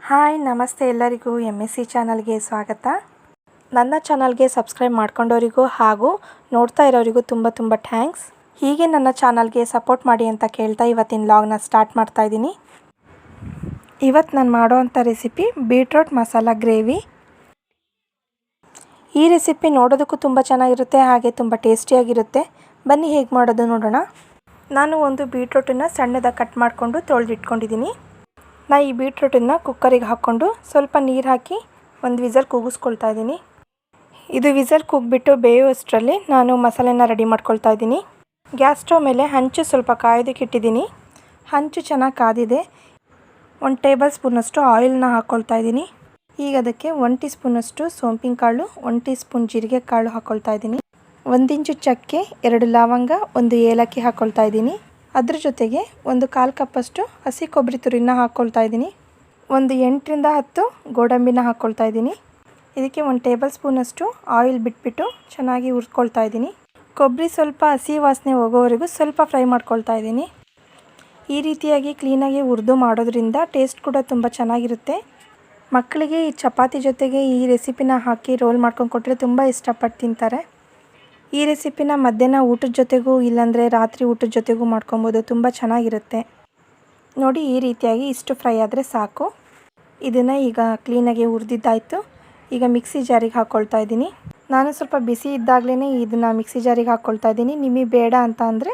Hi, ನಮಸ್ತೆ ಎಲ್ಲರಿಗೂ M S C ಚಾನಲ್ಗೆ ಸ್ವಾಗತ. ನನ್ನ ಚಾನಲ್ಗೆ ಸಬ್ಸ್ಕ್ರೈಬ್ ಮಾಡ್ಕೊಂಡವರಿಗೂ ಹಾಗೂ ನೋಡ್ತಾ ಇರೋರಿಗೂ ತುಂಬ ತುಂಬ ಥ್ಯಾಂಕ್ಸ್. ಹೀಗೆ ನನ್ನ ಚಾನಲ್ಗೆ ಸಪೋರ್ಟ್ ಮಾಡಿ ಅಂತ ಕೇಳ್ತಾ ಇವತ್ತಿನ ಲಾಗ್ನ ಸ್ಟಾರ್ಟ್ ಮಾಡ್ತಾ ಇದ್ದೀನಿ. ಇವತ್ತು ನಾನು ಮಾಡೋವಂಥ ರೆಸಿಪಿ ಬೀಟ್ರೋಟ್ ಮಸಾಲ ಗ್ರೇವಿ ಈ ರೆಸಿಪಿ ನೋಡೋದಕ್ಕೂ ತುಂಬ ಚೆನ್ನಾಗಿರುತ್ತೆ, ಹಾಗೆ ತುಂಬ ಟೇಸ್ಟಿಯಾಗಿರುತ್ತೆ ಬನ್ನಿ ಹೇಗೆ ಮಾಡೋದು ನೋಡೋಣ. ನಾನು ಒಂದು ಬೀಟ್ರೋಟನ್ನು ಸಣ್ಣದಾಗಿ ಕಟ್ ಮಾಡಿಕೊಂಡು ತೊಳೆದಿಟ್ಕೊಂಡಿದ್ದೀನಿ. ನಾ ಈ ಬೀಟ್ರೂಟನ್ನು ಕುಕ್ಕರಿಗೆ ಹಾಕ್ಕೊಂಡು ಸ್ವಲ್ಪ ನೀರು ಹಾಕಿ ಒಂದು ವಿಸಲ್ ಕೂಗಿಸ್ಕೊಳ್ತಾ ಇದ್ದೀನಿ. ಇದು ವಿಸಲ್ ಕೂಗ್ಬಿಟ್ಟು ಬೇಯುವಷ್ಟರಲ್ಲಿ ನಾನು ಮಸಾಲೆನ ರೆಡಿ ಮಾಡ್ಕೊಳ್ತಾ ಇದ್ದೀನಿ. ಗ್ಯಾಸ್ ಸ್ಟವ್ ಮೇಲೆ ಹಂಚು ಸ್ವಲ್ಪ ಕಾಯೋದಕ್ಕೆ ಇಟ್ಟಿದ್ದೀನಿ. ಹಂಚು ಚೆನ್ನಾಗಿ ಕಾದಿದೆ. ಒಂದು ಟೇಬಲ್ ಸ್ಪೂನಷ್ಟು ಆಯಿಲ್ನ ಹಾಕ್ಕೊಳ್ತಾ ಇದ್ದೀನಿ. ಈಗ ಅದಕ್ಕೆ ಒನ್ ಟೀ ಸ್ಪೂನಷ್ಟು ಸೋಂಪಿನ ಕಾಳು ಒನ್ ಟೀ ಸ್ಪೂನ್ ಜೀರಿಗೆ ಕಾಳು ಹಾಕ್ಕೊಳ್ತಾ ಇದ್ದೀನಿ. ಒಂದಿಂಚು ಚಕ್ಕೆ, ಎರಡು ಲವಂಗ, ಒಂದು ಏಲಕ್ಕಿ ಹಾಕ್ಕೊಳ್ತಾ ಇದ್ದೀನಿ. ಅದ್ರ ಜೊತೆಗೆ ಒಂದು ಕಾಲು ಕಪ್ಪಷ್ಟು ಹಸಿ ಕೊಬ್ಬರಿ ತುರಿನ ಹಾಕ್ಕೊಳ್ತಾ ಇದ್ದೀನಿ. ಒಂದು ಎಂಟರಿಂದ ಹತ್ತು ಗೋಡಂಬಿನ ಹಾಕ್ಕೊಳ್ತಾ ಇದ್ದೀನಿ. ಇದಕ್ಕೆ ಒಂದು ಟೇಬಲ್ ಸ್ಪೂನಷ್ಟು ಆಯಿಲ್ ಬಿಟ್ಬಿಟ್ಟು ಚೆನ್ನಾಗಿ ಹುರ್ಕೊಳ್ತಾ ಇದ್ದೀನಿ. ಕೊಬ್ಬರಿ ಸ್ವಲ್ಪ ಹಸಿ ವಾಸನೆ ಹೋಗೋವರೆಗೂ ಸ್ವಲ್ಪ ಫ್ರೈ ಮಾಡ್ಕೊಳ್ತಾ ಇದ್ದೀನಿ. ಈ ರೀತಿಯಾಗಿ ಕ್ಲೀನಾಗಿ ಹುರಿದು ಮಾಡೋದ್ರಿಂದ ಟೇಸ್ಟ್ ಕೂಡ ತುಂಬ ಚೆನ್ನಾಗಿರುತ್ತೆ. ಮಕ್ಕಳಿಗೆ ಈ ಚಪಾತಿ ಜೊತೆಗೆ ಈ ರೆಸಿಪಿನ ಹಾಕಿ ರೋಲ್ ಮಾಡ್ಕೊಂಡು ಕೊಟ್ಟರೆ ತುಂಬ ಇಷ್ಟಪಟ್ಟು ತಿಂತಾರೆ. ಈ ರೆಸಿಪಿನ ಮಧ್ಯಾಹ್ನ ಊಟದ ಜೊತೆಗೂ ಇಲ್ಲಾಂದರೆ ರಾತ್ರಿ ಊಟದ ಜೊತೆಗೂ ಮಾಡ್ಕೊಬೋದು. ತುಂಬ ಚೆನ್ನಾಗಿರುತ್ತೆ. ನೋಡಿ, ಈ ರೀತಿಯಾಗಿ ಇಷ್ಟು ಫ್ರೈ ಆದರೆ ಸಾಕು. ಇದನ್ನು ಈಗ ಕ್ಲೀನಾಗಿ ಹುರಿದಿದ್ದಾಯಿತು. ಈಗ ಮಿಕ್ಸಿ ಜಾರಿಗೆ ಹಾಕ್ಕೊಳ್ತಾ ಇದ್ದೀನಿ. ನಾನು ಸ್ವಲ್ಪ ಬಿಸಿ ಇದ್ದಾಗಲೇ ಇದನ್ನು ಮಿಕ್ಸಿ ಜಾರಿಗೆ ಹಾಕ್ಕೊಳ್ತಾ ಇದ್ದೀನಿ. ನಿಮಗೆ ಬೇಡ ಅಂತ ಅಂದರೆ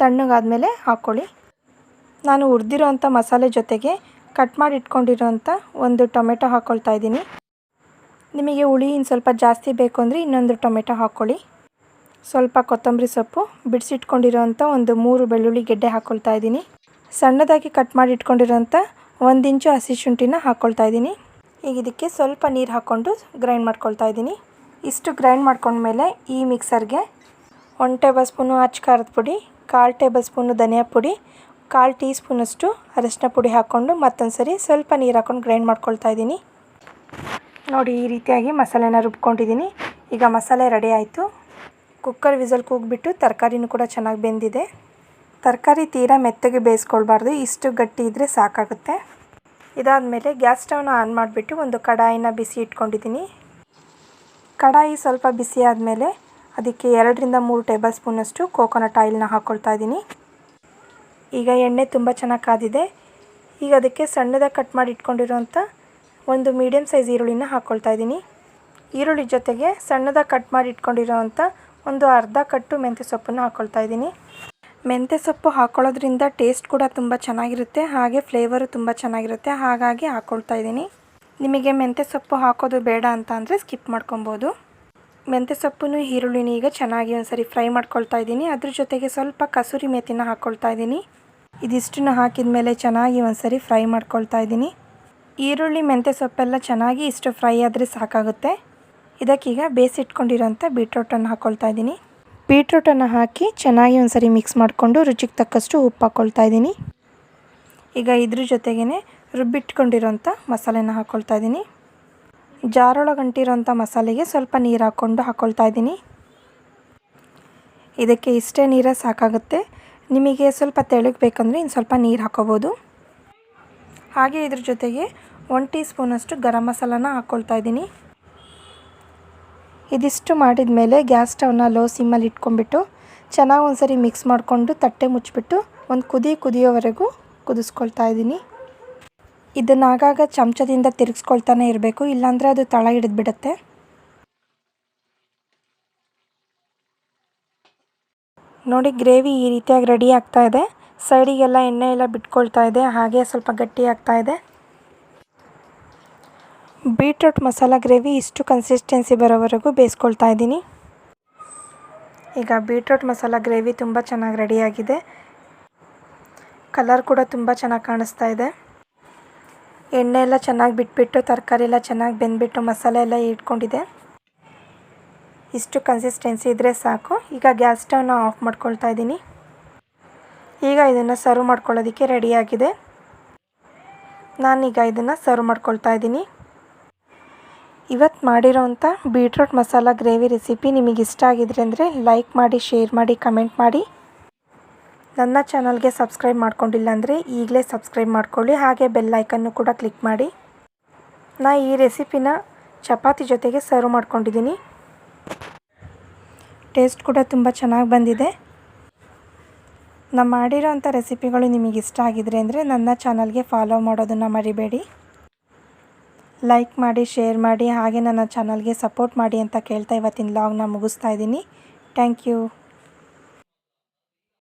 ತಣ್ಣಗಾದಮೇಲೆ ಹಾಕ್ಕೊಳ್ಳಿ ನಾನು ಹುರಿದಿರೋ ಅಂಥ ಮಸಾಲೆ ಜೊತೆಗೆ ಕಟ್ ಮಾಡಿ ಇಟ್ಕೊಂಡಿರೋಂಥ ಒಂದು ಟೊಮೆಟೊ ಹಾಕ್ಕೊಳ್ತಾ ಇದ್ದೀನಿ. ನಿಮಗೆ ಹುಳಿ ಇನ್ನು ಸ್ವಲ್ಪ ಜಾಸ್ತಿ ಬೇಕು ಅಂದರೆ ಇನ್ನೊಂದು ಟೊಮೆಟೊ ಹಾಕ್ಕೊಳ್ಳಿ ಸ್ವಲ್ಪ ಕೊತ್ತಂಬರಿ ಸೊಪ್ಪು, ಬಿಡಿಸಿಟ್ಕೊಂಡಿರೋಂಥ ಒಂದು ಮೂರು ಬೆಳ್ಳುಳ್ಳಿ ಗೆಡ್ಡೆ ಹಾಕ್ಕೊಳ್ತಾ ಇದ್ದೀನಿ. ಸಣ್ಣದಾಗಿ ಕಟ್ ಮಾಡಿ ಇಟ್ಕೊಂಡಿರೋಂಥ ಒಂದು ಇಂಚು ಹಸಿ ಶುಂಠಿನ ಹಾಕ್ಕೊಳ್ತಾ ಇದ್ದೀನಿ. ಈಗ ಇದಕ್ಕೆ ಸ್ವಲ್ಪ ನೀರು ಹಾಕ್ಕೊಂಡು ಗ್ರೈಂಡ್ ಮಾಡ್ಕೊಳ್ತಾ ಇದ್ದೀನಿ. ಇಷ್ಟು ಗ್ರೈಂಡ್ ಮಾಡ್ಕೊಂಡ್ಮೇಲೆ ಈ ಮಿಕ್ಸರ್ಗೆ ಒನ್ ಟೇಬಲ್ ಸ್ಪೂನು ಅಚ್ಚ ಖಾರದ ಪುಡಿ, ಕಾಲು ಟೇಬಲ್ ಸ್ಪೂನು ಧನಿಯಾ ಪುಡಿ, ಕಾಲು ಟೀ ಸ್ಪೂನಷ್ಟು ಅರಶಿನ ಪುಡಿ ಹಾಕ್ಕೊಂಡು ಮತ್ತೊಂದು ಸರಿ ಸ್ವಲ್ಪ ನೀರು ಹಾಕ್ಕೊಂಡು ಗ್ರೈಂಡ್ ಮಾಡ್ಕೊಳ್ತಾ ಇದ್ದೀನಿ. ನೋಡಿ ಈ ರೀತಿಯಾಗಿ ಮಸಾಲೆನ ರುಬ್ಕೊಂಡಿದ್ದೀನಿ. ಈಗ ಮಸಾಲೆ ರೆಡಿ ಆಯಿತು. ಕುಕ್ಕರ್ ವಿಸಲ್ ಕೂಗ್ಬಿಟ್ಟು ತರಕಾರಿನೂ ಕೂಡ ಚೆನ್ನಾಗಿ ಬೆಂದಿದೆ. ತರಕಾರಿ ತೀರಾ ಮೆತ್ತಗೆ ಬೇಯಿಸ್ಕೊಳ್ಬಾರ್ದು, ಇಷ್ಟು ಗಟ್ಟಿ ಇದ್ದರೆ ಸಾಕಾಗುತ್ತೆ. ಇದಾದಮೇಲೆ ಗ್ಯಾಸ್ ಸ್ಟವ್ನ ಆನ್ ಮಾಡಿಬಿಟ್ಟು ಒಂದು ಕಡಾಯಿನ ಬಿಸಿ ಇಟ್ಕೊಂಡಿದ್ದೀನಿ. ಕಡಾಯಿ ಸ್ವಲ್ಪ ಬಿಸಿ ಆದಮೇಲೆ ಅದಕ್ಕೆ ಎರಡರಿಂದ ಮೂರು ಟೇಬಲ್ ಸ್ಪೂನಷ್ಟು ಕೋಕೋನಟ್ ಆಯಿಲ್ನ ಹಾಕ್ಕೊಳ್ತಾ ಇದ್ದೀನಿ. ಈಗ ಎಣ್ಣೆ ತುಂಬ ಚೆನ್ನಾಗಿ ಕಾದಿದೆ. ಈಗ ಅದಕ್ಕೆ ಸಣ್ಣದಾಗಿ ಕಟ್ ಮಾಡಿ ಇಟ್ಕೊಂಡಿರೋಂಥ ಒಂದು ಮೀಡಿಯಮ್ ಸೈಜ್ ಈರುಳ್ಳಿನ ಹಾಕ್ಕೊಳ್ತಾ ಇದ್ದೀನಿ. ಈರುಳ್ಳಿ ಜೊತೆಗೆ ಸಣ್ಣದಾಗಿ ಕಟ್ ಮಾಡಿ ಇಟ್ಕೊಂಡಿರೋವಂಥ ಒಂದು ಅರ್ಧ ಕಟ್ಟು ಮೆಂತ್ಯ ಸೊಪ್ಪನ್ನು ಹಾಕ್ಕೊಳ್ತಾ ಇದ್ದೀನಿ. ಮೆಂತ್ಯ ಸೊಪ್ಪು ಹಾಕ್ಕೊಳ್ಳೋದ್ರಿಂದ ಟೇಸ್ಟ್ ಕೂಡ ತುಂಬ ಚೆನ್ನಾಗಿರುತ್ತೆ, ಹಾಗೆ ಫ್ಲೇವರು ತುಂಬ ಚೆನ್ನಾಗಿರುತ್ತೆ, ಹಾಗಾಗಿ ಹಾಕ್ಕೊಳ್ತಾ ಇದ್ದೀನಿ. ನಿಮಗೆ ಮೆಂತ್ಯ ಸೊಪ್ಪು ಹಾಕೋದು ಬೇಡ ಅಂತ ಅಂದರೆ ಸ್ಕಿಪ್ ಮಾಡ್ಕೊಬೋದು ಮೆಂತ್ಯ ಸೊಪ್ಪನ್ನು ಈರುಳ್ಳಿನ ಈಗ ಚೆನ್ನಾಗಿ ಒಂದ್ಸರಿ ಫ್ರೈ ಮಾಡ್ಕೊಳ್ತಾ ಇದ್ದೀನಿ. ಅದ್ರ ಜೊತೆಗೆ ಸ್ವಲ್ಪ ಕಸೂರಿ ಮೇಥಿನ ಹಾಕ್ಕೊಳ್ತಾ ಇದ್ದೀನಿ. ಇದಿಷ್ಟನ್ನು ಹಾಕಿದ ಮೇಲೆ ಚೆನ್ನಾಗಿ ಒಂದ್ಸರಿ ಫ್ರೈ ಮಾಡ್ಕೊಳ್ತಾ ಇದ್ದೀನಿ. ಈರುಳ್ಳಿ, ಮೆಂತ್ಯ ಸೊಪ್ಪೆಲ್ಲ ಚೆನ್ನಾಗಿ ಇಷ್ಟು ಫ್ರೈ ಆದರೆ ಸಾಕಾಗುತ್ತೆ. ಇದಕ್ಕೀಗ ಬೇಯಿಸಿಟ್ಕೊಂಡಿರೋಂಥ ಬೀಟ್ರೋಟನ್ನು ಹಾಕ್ಕೊಳ್ತಾ ಇದ್ದೀನಿ. ಬೀಟ್ರೋಟನ್ನು ಹಾಕಿ ಚೆನ್ನಾಗಿ ಒಂದ್ಸರಿ ಮಿಕ್ಸ್ ಮಾಡಿಕೊಂಡು ರುಚಿಗೆ ತಕ್ಕಷ್ಟು ಉಪ್ಪು ಹಾಕ್ಕೊಳ್ತಾ ಇದ್ದೀನಿ. ಈಗ ಇದ್ರ ಜೊತೆಗೇ ರುಬ್ಬಿಟ್ಕೊಂಡಿರೋಂಥ ಮಸಾಲೆನ ಹಾಕ್ಕೊಳ್ತಾ ಇದ್ದೀನಿ. ಜಾರೊಳಗೆ ಅಂಟಿರೋಂಥ ಮಸಾಲೆಗೆ ಸ್ವಲ್ಪ ನೀರು ಹಾಕ್ಕೊಂಡು ಹಾಕ್ಕೊಳ್ತಾ ಇದ್ದೀನಿ. ಇದಕ್ಕೆ ಇಷ್ಟೇ ನೀರೇ ಸಾಕಾಗುತ್ತೆ. ನಿಮಗೆ ಸ್ವಲ್ಪ ತೆಳಗೆ ಬೇಕಂದರೆ ಇನ್ನು ಸ್ವಲ್ಪ ನೀರು ಹಾಕೋಬೋದು. ಹಾಗೆ ಇದ್ರ ಜೊತೆಗೆ ಒನ್ ಟೀ ಸ್ಪೂನಷ್ಟು ಗರಂ ಮಸಾಲಾನ ಹಾಕ್ಕೊಳ್ತಾ ಇದ್ದೀನಿ. ಇದಿಷ್ಟು ಮಾಡಿದ ಮೇಲೆ ಗ್ಯಾಸ್ ಸ್ಟವ್ನ ಲೋ ಸಿಮ್ಮಲ್ಲಿ ಇಟ್ಕೊಂಡ್ಬಿಟ್ಟು ಚೆನ್ನಾಗಿ ಒಂದ್ಸರಿ ಮಿಕ್ಸ್ ಮಾಡಿಕೊಂಡು ತಟ್ಟೆ ಮುಚ್ಚಿಬಿಟ್ಟು ಒಂದು ಕುದಿ ಕುದಿಯೋವರೆಗೂ ಕುದಿಸ್ಕೊಳ್ತಾ ಇದ್ದೀನಿ. ಇದನ್ನು ಆಗಾಗ ಚಮಚದಿಂದ ತಿರುಗಿಸ್ಕೊಳ್ತಾನೆ ಇರಬೇಕು, ಇಲ್ಲಾಂದರೆ ಅದು ತಳ ಹಿಡಿದ್ಬಿಡುತ್ತೆ. ನೋಡಿ, ಗ್ರೇವಿ ಈ ರೀತಿಯಾಗಿ ರೆಡಿ ಆಗ್ತಾ ಇದೆ. ಸೈಡಿಗೆಲ್ಲ ಎಣ್ಣೆ ಎಲ್ಲ ಬಿಟ್ಕೊಳ್ತಾ ಇದೆ, ಹಾಗೆ ಸ್ವಲ್ಪ ಗಟ್ಟಿ ಆಗ್ತಾ ಇದೆ. ಬೀಟ್ರೂಟ್ ಮಸಾಲ ಗ್ರೇವಿ ಇಷ್ಟು ಕನ್ಸಿಸ್ಟೆನ್ಸಿ ಬರೋವರೆಗೂ ಬೇಯಿಸ್ಕೊಳ್ತಾ ಇದ್ದೀನಿ. ಈಗ ಬೀಟ್ರೂಟ್ ಮಸಾಲ ಗ್ರೇವಿ ತುಂಬ ಚೆನ್ನಾಗಿ ರೆಡಿಯಾಗಿದೆ ಕಲರ್ ಕೂಡ ತುಂಬ ಚೆನ್ನಾಗಿ ಕಾಣಿಸ್ತಾ ಇದೆ. ಎಣ್ಣೆ ಎಲ್ಲ ಚೆನ್ನಾಗಿ ಬಿಟ್ಬಿಟ್ಟು, ತರಕಾರಿ ಎಲ್ಲ ಚೆನ್ನಾಗಿ ಬೆಂದ್ಬಿಟ್ಟು, ಮಸಾಲೆ ಎಲ್ಲ ಇಟ್ಕೊಂಡಿದೆ. ಇಷ್ಟು ಕನ್ಸಿಸ್ಟೆನ್ಸಿ ಇದ್ದರೆ ಸಾಕು. ಈಗ ಗ್ಯಾಸ್ ಸ್ಟವ್ನ ಆಫ್ ಮಾಡ್ಕೊಳ್ತಾ ಇದ್ದೀನಿ. ಈಗ ಇದನ್ನು ಸರ್ವ್ ಮಾಡ್ಕೊಳ್ಳೋದಕ್ಕೆ ರೆಡಿಯಾಗಿದೆ ನಾನೀಗ ಇದನ್ನು ಸರ್ವ್ ಮಾಡ್ಕೊಳ್ತಾ ಇದ್ದೀನಿ. ಇವತ್ತು ಮಾಡಿರೋಂಥ ಬೀಟ್ರೋಟ್ ಮಸಾಲ ಗ್ರೇವಿ ರೆಸಿಪಿ ನಿಮಗೆ ಇಷ್ಟ ಆಗಿದ್ರೆ ಅಂದರೆ ಲೈಕ್ ಮಾಡಿ, ಶೇರ್ ಮಾಡಿ, ಕಮೆಂಟ್ ಮಾಡಿ. ನನ್ನ ಚಾನಲ್ಗೆ ಸಬ್ಸ್ಕ್ರೈಬ್ ಮಾಡ್ಕೊಂಡಿಲ್ಲ ಅಂದರೆ ಈಗಲೇ ಸಬ್ಸ್ಕ್ರೈಬ್ ಮಾಡ್ಕೊಳ್ಳಿ. ಹಾಗೆ ಬೆಲ್ ಐಕನ್ನು ಕೂಡ ಕ್ಲಿಕ್ ಮಾಡಿ. ನಾ ಈ ರೆಸಿಪಿನ ಚಪಾತಿ ಜೊತೆಗೆ ಸರ್ವ್ ಮಾಡ್ಕೊಂಡಿದ್ದೀನಿ. ಟೇಸ್ಟ್ ಕೂಡ ತುಂಬ ಚೆನ್ನಾಗಿ ಬಂದಿದೆ. ನಾನು ಮಾಡಿರೋಂಥ ರೆಸಿಪಿಗಳು ನಿಮಗೆ ಇಷ್ಟ ಆಗಿದ್ರೆ ಅಂದರೆ ನನ್ನ ಚಾನಲ್ಗೆ ಫಾಲೋ ಮಾಡೋದನ್ನು ಮರಿಬೇಡಿ. ಲೈಕ್ ಮಾಡಿ ಶೇರ್ ಮಾಡಿ, ಹಾಗೆ ನನ್ನ ಚಾನಲ್ಗೆ ಸಪೋರ್ಟ್ ಮಾಡಿ ಅಂತ ಕೇಳ್ತಾ ಇವತ್ತಿನ ಲಾಗ್ನ ಮುಗಿಸ್ತಾ ಇದ್ದೀನಿ. Thank you